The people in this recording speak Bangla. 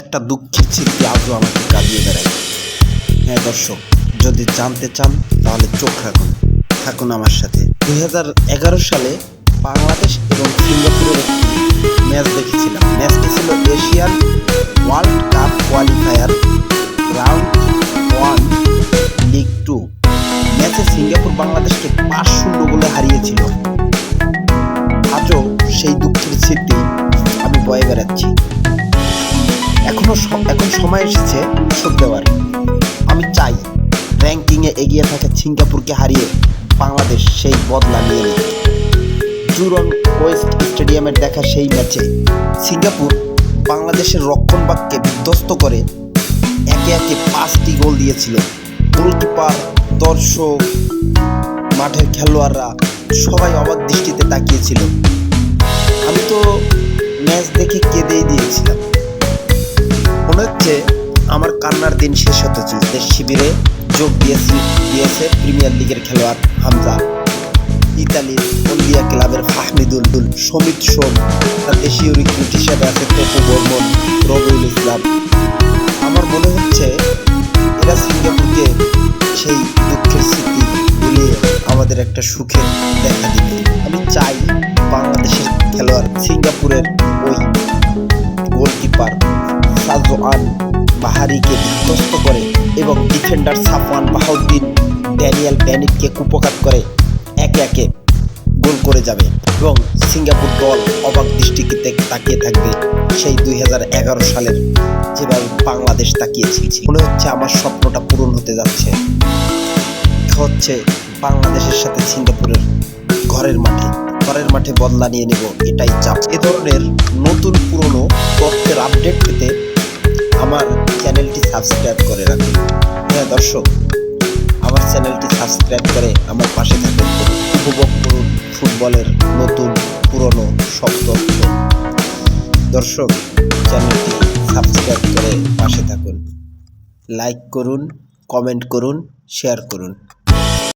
একটা দুঃখের স্মৃতি আজও আমাকে কাঁদিয়ে বেড়ায়। হ্যাঁ দর্শক, যদি জানতে চান, তাহলে চোখ রাখুন। থাকুন আমার সাথে। দুই হাজার এগারো সালে বাংলাদেশ এবং সিঙ্গাপুরের একটি ম্যাচ দেখেছিলাম। ম্যাচটি ছিল Asian world cup qualifier round one, league two. ম্যাচে সিঙ্গাপুর বাংলাদেশকে পাঁচ শূন্য গোলে হারিয়েছিল। আজও সেই দুঃখের স্মৃতি আমি বয়ে বেড়াচ্ছি। এখনও সময় এসেছে শোধ দেওয়ার। আমি চাই র্যাঙ্কিংয়ে এগিয়ে থাকা সিঙ্গাপুরকে হারিয়ে বাংলাদেশ সেই বদলা নিয়ে নিতে জুরং ওয়েস্ট স্টেডিয়ামের দেখা সেই ম্যাচে সিঙ্গাপুর বাংলাদেশের রক্ষণবাগকে বিধ্বস্ত করে একে একে পাঁচটি গোল দিয়েছিল। গোলকিপার, দর্শক, মাঠের খেলোয়াড়রা সবাই অবাক দৃষ্টিতে তাকিয়েছিল। আমি তো ম্যাচ দেখে কেঁদেই দিয়েছিলাম। হচ্ছে আমার কান্নার দিন শেষ হতে চলছে। শিবিরে যোগ দিয়েছি দিয়েছে প্রিমিয়ার লিগের খেলোয়াড় হামজা। ইতালির ওলিয়া ক্লাবের ফাহমিদুল দুল সমিত সোম, তার দেশীয় রিক্রুট হিসেবে আছে তপু বর্মন, রবিউল ইসলাম। আমার মনে হচ্ছে এরা সিঙ্গাপুরকে সেই দুঃখের স্মৃতি ভুলিয়ে আমাদের একটা সুখের দেখা দিবে। আমি চাই বাংলাদেশের খেলোয়াড় সিঙ্গাপুরের ওই করে এবং ডিফেন্ডার সাফওয়ান বাহাউদ্দিন ড্যানিয়েল ব্যানিককে কুপকাত করে একে একে গোল করে যাবে এবং সিঙ্গাপুর দল অবাক দৃষ্টিতে তাকিয়ে থাকবে সেই দুই এগারো সালের যেভাবে বাংলাদেশ তাকিয়েছিল। মনে হচ্ছে আমার স্বপ্নটা পূরণ হতে যাচ্ছে। হচ্ছে বাংলাদেশের সাথে সিঙ্গাপুরের ঘরের মাঠে। ঘরের মাঠে বদলা নিয়ে নেব এটাই চাপ। এ ধরনের নতুন পুরনো তথ্যের আপডেট পেতে আমার চ্যানেলটি সাবস্ক্রাইব করে রাখুন। হ্যাঁ দর্শক, আমার চ্যানেলটি সাবস্ক্রাইব করে আমার পাশে থাকুন। উপভোগ ফুটবলের নতুন, পুরনো সব তথ্য। দর্শক, চ্যানেলটি সাবস্ক্রাইব করে পাশে থাকুন। লাইক করুন, কমেন্ট করুন, শেয়ার করুন।